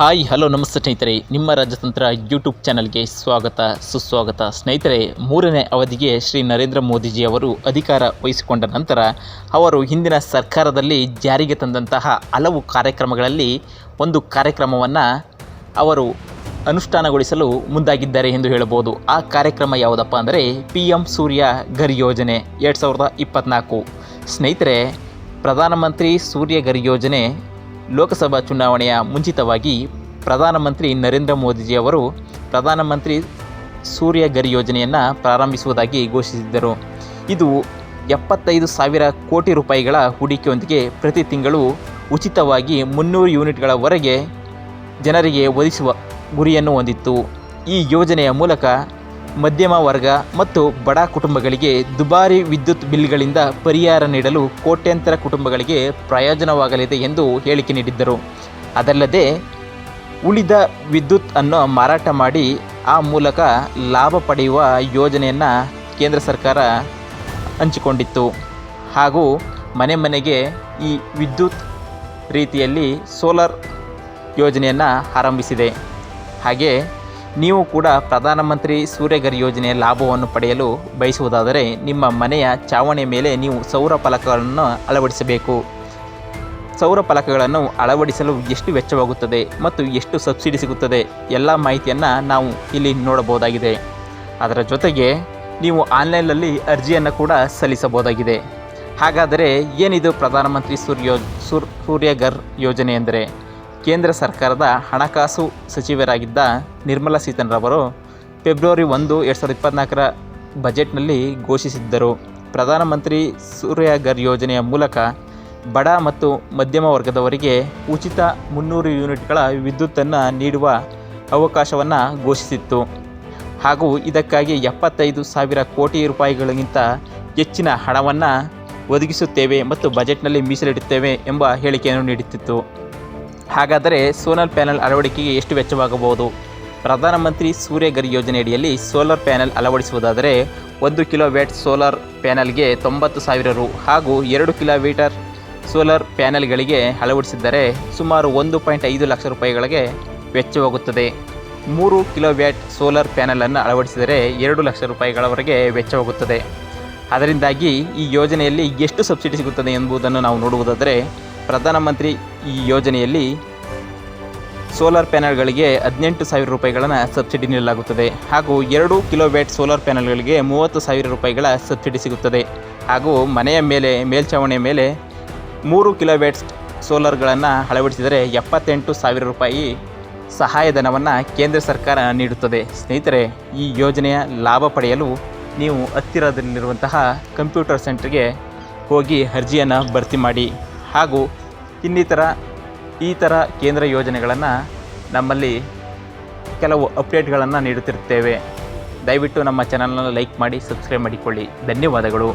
Hi, hello, ನಮಸ್ತೆ ಸ್ನೇಹಿತರೆ. ನಿಮ್ಮ ರಾಜತಂತ್ರ ಯೂಟ್ಯೂಬ್ ಚಾನಲ್ಗೆ ಸ್ವಾಗತ, ಸುಸ್ವಾಗತ. ಸ್ನೇಹಿತರೆ, ಮೂರನೇ ಅವಧಿಗೆ ಶ್ರೀ ನರೇಂದ್ರ ಮೋದಿಜಿ ಅವರು ಅಧಿಕಾರ ವಹಿಸಿಕೊಂಡ ನಂತರ ಅವರು ಹಿಂದಿನ ಸರ್ಕಾರದಲ್ಲಿ ಜಾರಿಗೆ ತಂದಂತಹ ಹಲವು ಕಾರ್ಯಕ್ರಮಗಳಲ್ಲಿ ಒಂದು ಕಾರ್ಯಕ್ರಮವನ್ನು ಅವರು ಅನುಷ್ಠಾನಗೊಳಿಸಲು ಮುಂದಾಗಿದ್ದಾರೆ ಎಂದು ಹೇಳಬಹುದು. ಆ ಕಾರ್ಯಕ್ರಮ ಯಾವುದಪ್ಪ ಅಂದರೆ ಪಿ ಎಂ ಸೂರ್ಯ ಘರ್ ಯೋಜನೆ ಎರಡು ಸಾವಿರದ ಇಪ್ಪತ್ತ್ನಾಲ್ಕು ಸ್ನೇಹಿತರೆ, ಪ್ರಧಾನಮಂತ್ರಿ ಸೂರ್ಯ ಘರ್ ಯೋಜನೆ ಲೋಕಸಭಾ ಚುನಾವಣೆಯ ಮುಂಚಿತವಾಗಿ ಪ್ರಧಾನಮಂತ್ರಿ ನರೇಂದ್ರ ಮೋದಿಜಿ ಅವರು ಪ್ರಧಾನಮಂತ್ರಿ ಸೂರ್ಯ ಗರಿ ಯೋಜನೆಯನ್ನು ಪ್ರಾರಂಭಿಸುವುದಾಗಿ ಘೋಷಿಸಿದ್ದರು. ಇದು ಎಪ್ಪತ್ತೈದು ಸಾವಿರ ಕೋಟಿ ರೂಪಾಯಿಗಳ ಹೂಡಿಕೆಯೊಂದಿಗೆ ಪ್ರತಿ ತಿಂಗಳು ಉಚಿತವಾಗಿ ಮುನ್ನೂರು ಯೂನಿಟ್ಗಳವರೆಗೆ ಜನರಿಗೆ ಒದಗಿಸುವ ಗುರಿಯನ್ನು ಹೊಂದಿತ್ತು. ಈ ಯೋಜನೆಯ ಮೂಲಕ ಮಧ್ಯಮ ವರ್ಗ ಮತ್ತು ಬಡ ಕುಟುಂಬಗಳಿಗೆ ದುಬಾರಿ ವಿದ್ಯುತ್ ಬಿಲ್ಗಳಿಂದ ಪರಿಹಾರ ನೀಡಲು ಕೋಟ್ಯಂತರ ಕುಟುಂಬಗಳಿಗೆ ಪ್ರಯೋಜನವಾಗಲಿದೆ ಎಂದು ಹೇಳಿಕೆ ನೀಡಿದ್ದರು. ಅದಲ್ಲದೆ, ಉಳಿದ ವಿದ್ಯುತ್ ಅನ್ನು ಮಾರಾಟ ಮಾಡಿ ಆ ಮೂಲಕ ಲಾಭ ಪಡೆಯುವ ಯೋಜನೆಯನ್ನು ಕೇಂದ್ರ ಸರ್ಕಾರ ಹಂಚಿಕೊಂಡಿತ್ತು. ಹಾಗೂ ಮನೆ ಮನೆಗೆ ಈ ವಿದ್ಯುತ್ ರೀತಿಯಲ್ಲಿ ಸೋಲಾರ್ ಯೋಜನೆಯನ್ನು ಆರಂಭಿಸಿದೆ. ಹಾಗೆ ನೀವು ಕೂಡ ಪ್ರಧಾನಮಂತ್ರಿ ಸೂರ್ಯಘರ್ ಯೋಜನೆಯ ಲಾಭವನ್ನು ಪಡೆಯಲು ಬಯಸುವುದಾದರೆ ನಿಮ್ಮ ಮನೆಯ ಚಾವಣಿ ಮೇಲೆ ನೀವು ಸೌರ ಫಲಕಗಳನ್ನು ಅಳವಡಿಸಬೇಕು. ಸೌರ ಫಲಕಗಳನ್ನು ಅಳವಡಿಸಲು ಎಷ್ಟು ವೆಚ್ಚವಾಗುತ್ತದೆ ಮತ್ತು ಎಷ್ಟು ಸಬ್ಸಿಡಿ ಸಿಗುತ್ತದೆ ಎಲ್ಲ ಮಾಹಿತಿಯನ್ನು ನಾವು ಇಲ್ಲಿ ನೋಡಬಹುದಾಗಿದೆ. ಅದರ ಜೊತೆಗೆ ನೀವು ಆನ್ಲೈನ್ನಲ್ಲಿ ಅರ್ಜಿಯನ್ನು ಕೂಡ ಸಲ್ಲಿಸಬಹುದಾಗಿದೆ. ಹಾಗಾದರೆ ಏನಿದು ಪ್ರಧಾನಮಂತ್ರಿ ಸೂರ್ಯೋ, ಸೂರ್ ಸೂರ್ಯಘರ್ ಯೋಜನೆ ಎಂದರೆ? ಕೇಂದ್ರ ಸರ್ಕಾರದ ಹಣಕಾಸು ಸಚಿವರಾಗಿದ್ದ ನಿರ್ಮಲಾ ರವರು ಫೆಬ್ರವರಿ ಒಂದು, ಎರಡು ಸಾವಿರದ ಇಪ್ಪತ್ತ್ನಾಲ್ಕರ ಬಜೆಟ್ನಲ್ಲಿ ಘೋಷಿಸಿದ್ದರು. ಪ್ರಧಾನಮಂತ್ರಿ ಸೂರ್ಯಘರ್ ಯೋಜನೆಯ ಮೂಲಕ ಬಡ ಮತ್ತು ಮಧ್ಯಮ ವರ್ಗದವರಿಗೆ ಉಚಿತ ಮುನ್ನೂರು ಯೂನಿಟ್ಗಳ ವಿದ್ಯುತ್ತನ್ನು ನೀಡುವ ಅವಕಾಶವನ್ನು ಘೋಷಿಸಿತ್ತು. ಹಾಗೂ ಇದಕ್ಕಾಗಿ ಎಪ್ಪತ್ತೈದು ಸಾವಿರ ಕೋಟಿ ರೂಪಾಯಿಗಳಿಗಿಂತ ಹೆಚ್ಚಿನ ಹಣವನ್ನು ಒದಗಿಸುತ್ತೇವೆ ಮತ್ತು ಬಜೆಟ್ನಲ್ಲಿ ಮೀಸಲಿಡುತ್ತೇವೆ ಎಂಬ ಹೇಳಿಕೆಯನ್ನು ನೀಡುತ್ತಿತ್ತು. ಹಾಗಾದರೆ ಸೋಲಾರ್ ಪ್ಯಾನೆಲ್ ಅಳವಡಿಕೆಗೆ ಎಷ್ಟು ವೆಚ್ಚವಾಗಬಹುದು? ಪ್ರಧಾನಮಂತ್ರಿ ಸೂರ್ಯಗರಿ ಯೋಜನೆಯಡಿಯಲ್ಲಿ ಸೋಲಾರ್ ಪ್ಯಾನೆಲ್ ಅಳವಡಿಸುವುದಾದರೆ ಒಂದು ಕಿಲೋ ವ್ಯಾಟ್ ಸೋಲಾರ್ ಪ್ಯಾನಲ್ಗೆ ತೊಂಬತ್ತು ಸಾವಿರ ರು ಹಾಗೂ ಎರಡು ಕಿಲೋಮೀಟರ್ ಸೋಲಾರ್ ಪ್ಯಾನಲ್ಗಳಿಗೆ ಅಳವಡಿಸಿದ್ದರೆ ಸುಮಾರು ಒಂದು ಪಾಯಿಂಟ್ ಐದು ಲಕ್ಷ ರೂಪಾಯಿಗಳಿಗೆ ವೆಚ್ಚವಾಗುತ್ತದೆ. ಮೂರು ಕಿಲೋ ವ್ಯಾಟ್ ಸೋಲಾರ್ ಪ್ಯಾನಲನ್ನು ಅಳವಡಿಸಿದರೆ ಎರಡು ಲಕ್ಷ ರೂಪಾಯಿಗಳವರೆಗೆ ವೆಚ್ಚವಾಗುತ್ತದೆ. ಅದರಿಂದಾಗಿ ಈ ಯೋಜನೆಯಲ್ಲಿ ಎಷ್ಟು ಸಬ್ಸಿಡಿ ಸಿಗುತ್ತದೆ ಎಂಬುದನ್ನು ನಾವು ನೋಡುವುದಾದರೆ ಪ್ರಧಾನಮಂತ್ರಿ ಈ ಯೋಜನೆಯಲ್ಲಿ ಸೋಲಾರ್ ಪ್ಯಾನೆಲ್ಗಳಿಗೆ ಹದಿನೆಂಟು ಸಾವಿರ ರೂಪಾಯಿಗಳನ್ನು ಸಬ್ಸಿಡಿ ನೀಡಲಾಗುತ್ತದೆ ಹಾಗೂ ಎರಡು ಕಿಲೋವ್ಯಾಟ್ ಸೋಲಾರ್ ಪ್ಯಾನೆಲ್ಗಳಿಗೆ ಮೂವತ್ತು ಸಾವಿರ ರೂಪಾಯಿಗಳ ಸಬ್ಸಿಡಿ ಸಿಗುತ್ತದೆ ಹಾಗೂ ಮನೆಯ ಮೇಲೆ ಮೇಲ್ಛಾವಣಿಯ ಮೇಲೆ ಮೂರು ಕಿಲೋವ್ಯಾಟ್ ಸೋಲಾರ್ಗಳನ್ನು ಅಳವಡಿಸಿದರೆ ಎಪ್ಪತ್ತೆಂಟು ಸಾವಿರ ರೂಪಾಯಿ ಸಹಾಯಧನವನ್ನು ಕೇಂದ್ರ ಸರ್ಕಾರ ನೀಡುತ್ತದೆ. ಸ್ನೇಹಿತರೆ, ಈ ಯೋಜನೆಯ ಲಾಭ ಪಡೆಯಲು ನೀವು ಹತ್ತಿರದಲ್ಲಿರುವಂತಹ ಕಂಪ್ಯೂಟರ್ ಸೆಂಟ್ರಿಗೆ ಹೋಗಿ ಅರ್ಜಿಯನ್ನು ಭರ್ತಿ ಮಾಡಿ ಹಾಗೂ ಇನ್ನಿತರ, ಈ ಥರ ಕೇಂದ್ರ ಯೋಜನೆಗಳನ್ನು ನಮ್ಮಲ್ಲಿ ಕೆಲವು ಅಪ್ಡೇಟ್ಗಳನ್ನು ನೀಡುತ್ತಿರುತ್ತೇವೆ. ದಯವಿಟ್ಟು ನಮ್ಮ ಚಾನಲನ್ನು ಲೈಕ್ ಮಾಡಿ ಸಬ್ಸ್ಕ್ರೈಬ್ ಮಾಡಿಕೊಳ್ಳಿ. ಧನ್ಯವಾದಗಳು.